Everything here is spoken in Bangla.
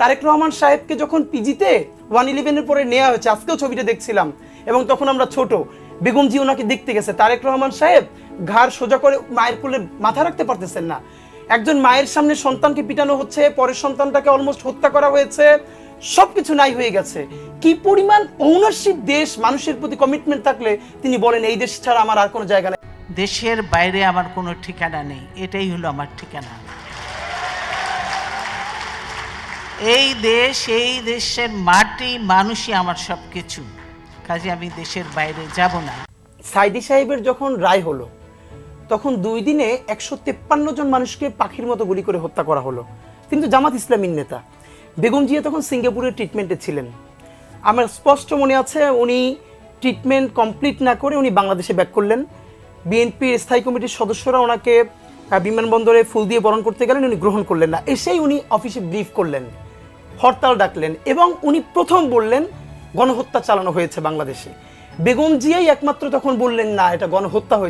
তারেক রহমান সাহেবকে যখন পিজিতে ওয়ান ইলেভেনের পরে নেওয়া হয়েছে, আজকেও ছবিটা দেখছিলাম, এবং তখন আমরা ছোট বেগম জি ওনাকে দেখতে গেছে। তারেক রহমান সাহেব ঘাড় সোজা করে মায়ের কোলে মাথা রাখতে পারতেছেন না। একজন মায়ের সামনে সন্তানকে পিটানো হচ্ছে, পরের সন্তানটাকে অলমোস্ট হত্যা করা হয়েছে, সবকিছু নাই হয়ে গেছে। কি পরিমাণ ওনারশিপ দেশ, মানুষের প্রতি কমিটমেন্ট থাকলে তিনি বলেন, এই দেশ ছাড়া আমার আর কোনো জায়গা নেই। দেশের বাইরে আমার কোনো ঠিকানা নেই, এটাই হলো আমার ঠিকানা। এই দেশ, এই দেশের মাটি, মানুষই আমার সব কিছু কাজে আমি দেশের বাইরে যাব না। সাইদি সাহেবের যখন রায় হলো, তখন দুই দিনে একশো তেপ্পান্ন জন মানুষকে পাখির মতো গুলি করে হত্যা করা হলো। কিন্তু জামাত ইসলামীর নেতা বেগম জিয়া তখন সিঙ্গাপুরের ট্রিটমেন্টে ছিলেন। আমার স্পষ্ট মনে আছে, উনি ট্রিটমেন্ট কমপ্লিট না করে উনি বাংলাদেশে ব্যাক করলেন। বিএনপির স্থায়ী কমিটির সদস্যরা ওনাকে বিমানবন্দরে ফুল দিয়ে বরণ করতে গেলেন, উনি গ্রহণ করলেন না। এসেই উনি অফিসে ব্রিফ করলেন। হরতাল ডাকলেন এবং উনি প্রথম বললেন, গণহত্যা চালানো হয়েছে বাংলাদেশে। বেগম জিয়াই একমাত্র তখন বললেন, না, এটা গণহত্যা হয়েছে।